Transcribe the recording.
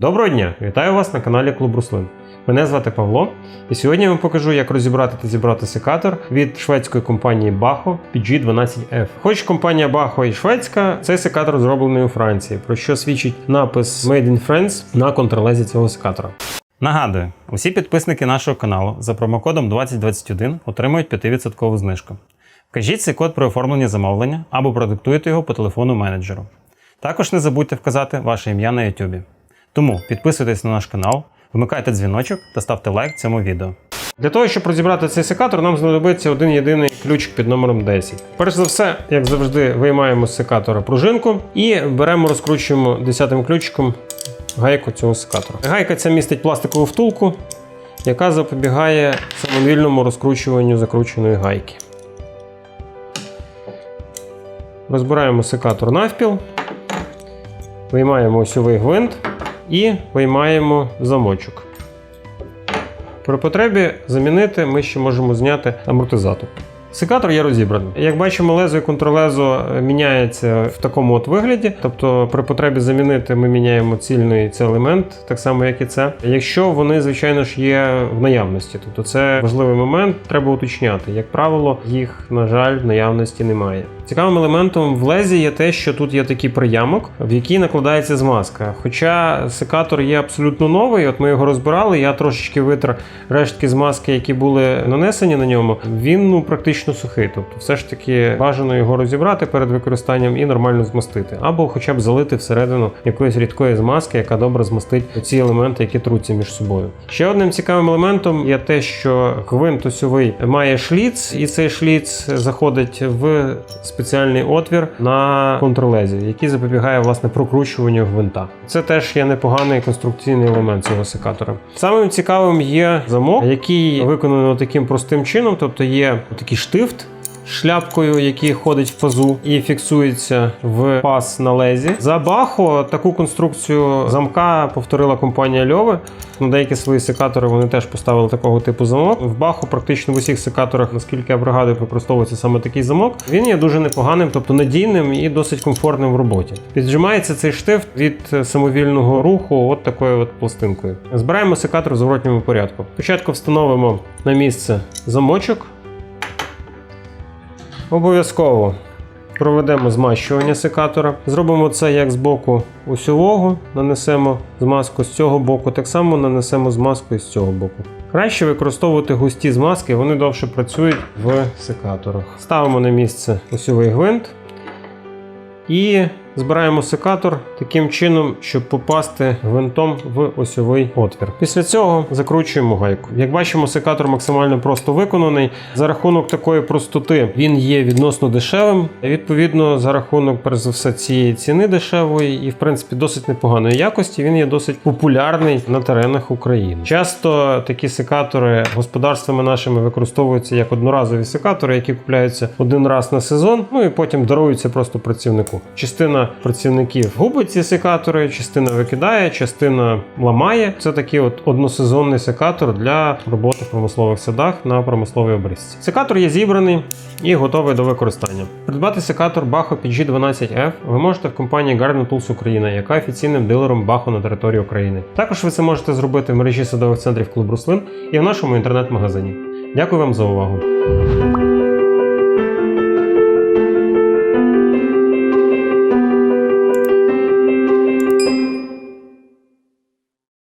Доброго дня! Вітаю вас на каналі Клуб Руслин. Мене звати Павло, і сьогодні я вам покажу, як розібрати та зібрати секатор від шведської компанії Baho PG12F. Хоч компанія Baho і шведська, цей секатор зроблений у Франції, про що свідчить напис Made in France на контролезі цього секатора. Нагадую, усі підписники нашого каналу за промокодом 2021 отримують 5% знижку. Вкажіть цей код при оформленні замовлення або продиктуйте його по телефону менеджеру. Також не забудьте вказати ваше ім'я на YouTube. Тому підписуйтесь на наш канал, вмикайте дзвіночок та ставте лайк цьому відео. Для того, щоб розібрати цей секатор, нам знадобиться один єдиний ключик під номером 10. Перш за все, як завжди, виймаємо з секатора пружинку і беремо, розкручуємо 10 ключиком гайку цього секатора. Гайка ця містить пластикову втулку, яка запобігає самовільному розкручуванню закрученої гайки. Розбираємо секатор навпіл, виймаємо осьовий гвинт і виймаємо замочок. При потребі замінити ми ще можемо зняти амортизатор. Секатор є розібраний. Як бачимо, лезо і контролезо міняється в такому от вигляді. Тобто, при потребі замінити ми міняємо цільний цей елемент, так само як і це. Якщо вони, звичайно ж, є в наявності, тобто це важливий момент, треба уточняти. Як правило, їх, на жаль, в наявності немає. Цікавим елементом в лезі є те, що тут є такий приямок, в який накладається змазка. Хоча секатор є абсолютно новий, от ми його розбирали, я трошечки витер рештки змазки, які були нанесені на ньому. Він ну практично сухий. Тобто, все ж таки бажано його розібрати перед використанням і нормально змастити, або хоча б залити всередину якоїсь рідкої змазки, яка добре змастить ці елементи, які труться між собою. Ще одним цікавим елементом є те, що гвинт осьовий має шліц, і цей шліц заходить в спеціальний отвір на контролезі, який запобігає власне прокручуванню гвинта. Це теж є непоганий конструкційний елемент цього секатора. Самим цікавим є замок, який виконаний таким простим чином, тобто є такий штифт. Шляпкою, який ходить в пазу і фіксується в паз на лезі. За Бахо таку конструкцію замка повторила компанія Льове. На деякі свої секатори вони теж поставили такого типу замок. В Бахо практично в усіх секаторах, наскільки я пригадую, використовується саме такий замок. Він є дуже непоганим, тобто надійним і досить комфортним в роботі. Піджимається цей штифт від самовільного руху, от такою от пластинкою. Збираємо секатор в зворотньому порядку. Спочатку встановимо на місце замочок. Обов'язково проведемо змащування секатора. Зробимо це як з боку усього, нанесемо змазку з цього боку, так само нанесемо змазку і з цього боку. Краще використовувати густі змазки, вони довше працюють в секаторах. Ставимо на місце осьовий гвинт і збираємо секатор таким чином, щоб попасти гвинтом в осьовий отвір. Після цього закручуємо гайку. Як бачимо, секатор максимально просто виконаний. За рахунок такої простоти він є відносно дешевим. Відповідно, за рахунок, перш за все, цієї ціни дешевої і, в принципі, досить непоганої якості. Він є досить популярний на теренах України. Часто такі секатори господарствами нашими використовуються як одноразові секатори, які купляються один раз на сезон, ну і потім даруються просто працівнику. Частина працівників губить ці секатори, частина викидає, частина ламає. Це такий от односезонний секатор для роботи в промислових садах на промисловій обрізці. Секатор є зібраний і готовий до використання. Придбати секатор Baho PG12F ви можете в компанії Garden Tools Україна, яка офіційним дилером Baho на території України. Також ви це можете зробити в мережі садових центрів Клуб Руслин і в нашому інтернет-магазині. Дякую вам за увагу.